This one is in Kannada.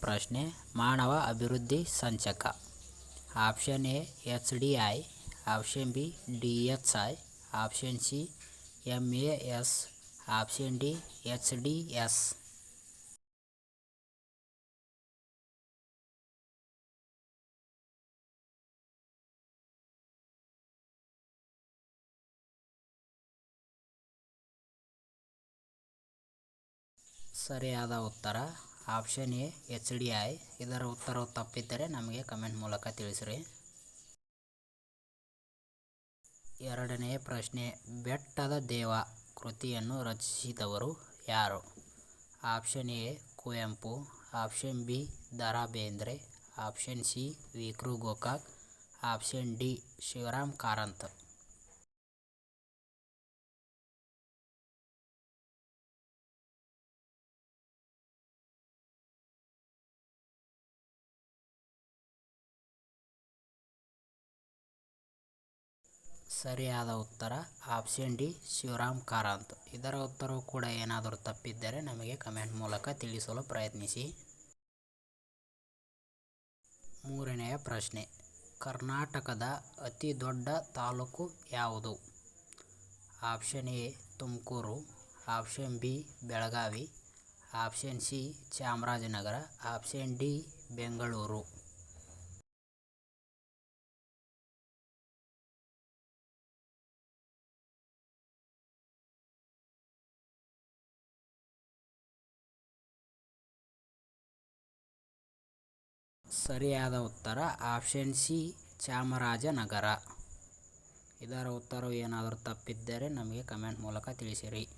ಪ್ರಶ್ನೆ, ಮಾನವ ಅಭಿವೃದ್ಧಿ ಸಂಚಕ. Option A, H D I, option B, D H I, option C M A S, option D, H D S. ಸರಿಯಾದ ಉತ್ತರ option A H D I ಇದರ ಉತ್ತರವು ತಪ್ಪಿದ್ದರೆ ನಮಗೆ ಕಮೆಂಟ್ ಮೂಲಕ ತಿಳಿಸಿರಿ. ಎರಡನೆಯ ಪ್ರಶ್ನೆ, ಬೆಟ್ಟದ ದೇವ ಕೃತಿಯನ್ನು ರಚಿಸಿದವರು ಯಾರು? Option A Kuvempu. Option B the Bendre option C ವಿ ಕೃ Gokak. Option D Shivaram Karanth. ಸರಿಯಾದ ಉತ್ತರ, ಆಪ್ಷನ್ ಡಿ, ಶಿವರಾಮ್ ಕಾರಂತ್ ಇದರ ಉತ್ತರವು ಕೂಡ ಏನಾದರೂ ತಪ್ಪಿದ್ದರೆ ನಮಗೆ ಕಮೆಂಟ್ ಮೂಲಕ ತಿಳಿಸಲು ಪ್ರಯತ್ನಿಸಿ. ಮೂರನೆಯ ಪ್ರಶ್ನೆ, ಕರ್ನಾಟಕದ ಅತಿ ದೊಡ್ಡ ತಾಲೂಕು ಯಾವುದು? Option A, Tumakuru, option B, Belagavi, option C, Chamarajanagar, option D, Bengaluru. ಸರಿಯಾದ ಉತ್ತರ ಆಪ್ಷನ್ ಸಿ ಚಾಮರಾಜನಗರ. ಇದರ ಉತ್ತರವು ಏನಾದರೂ ತಪ್ಪಿದ್ದರೆ ನಮಗೆ ಕಮೆಂಟ್ ಮೂಲಕ ತಿಳಿಸಿರಿ.